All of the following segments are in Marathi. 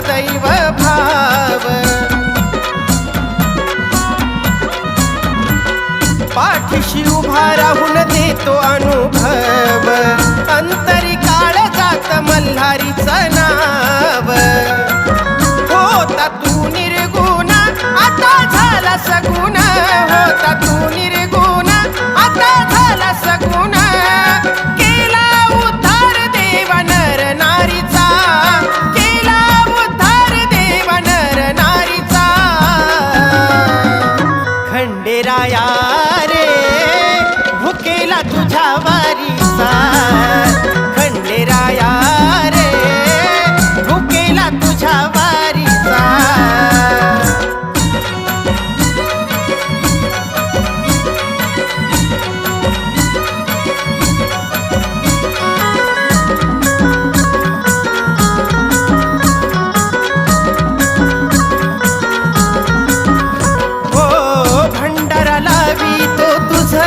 दैव भाव। पाठीशी उभा राहून देतो अनुभव। ঝাবা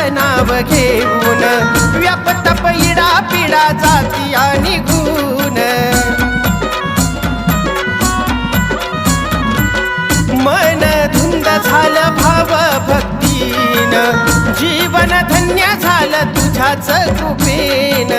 नाव घेऊन व्यापतप इडा पिडा जाती आणि गुण. मन धुंद झालं भाव भक्तीन जीवन धन्य झालं तुझ्याच कृपेन.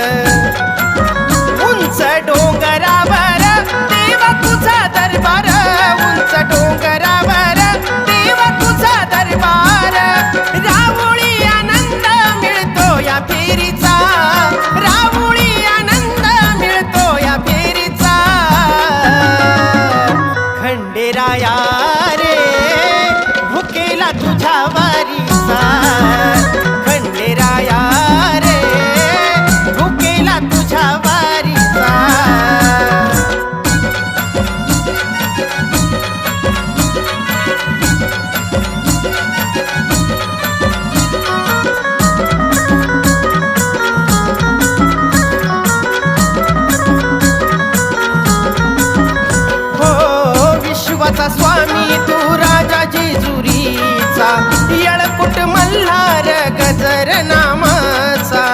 नामाचा.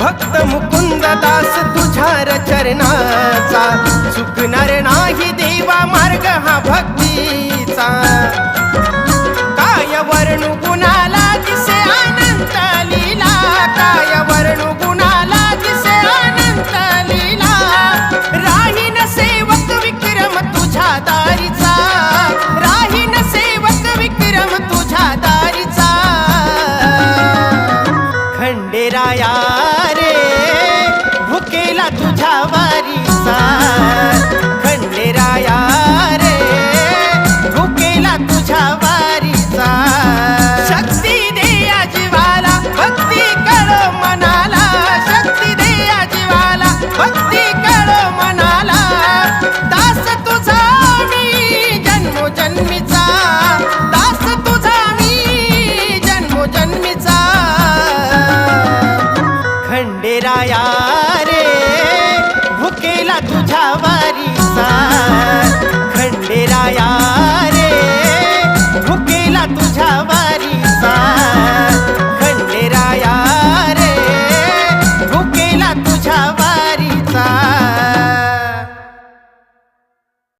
भक्त मुकुंद दास तुझार चरणाचा. चुकणार नाही देवा मार्ग हा भक्तीचा. काय वर्ण गुणाला दिसे अनंत लीला काय वर्ण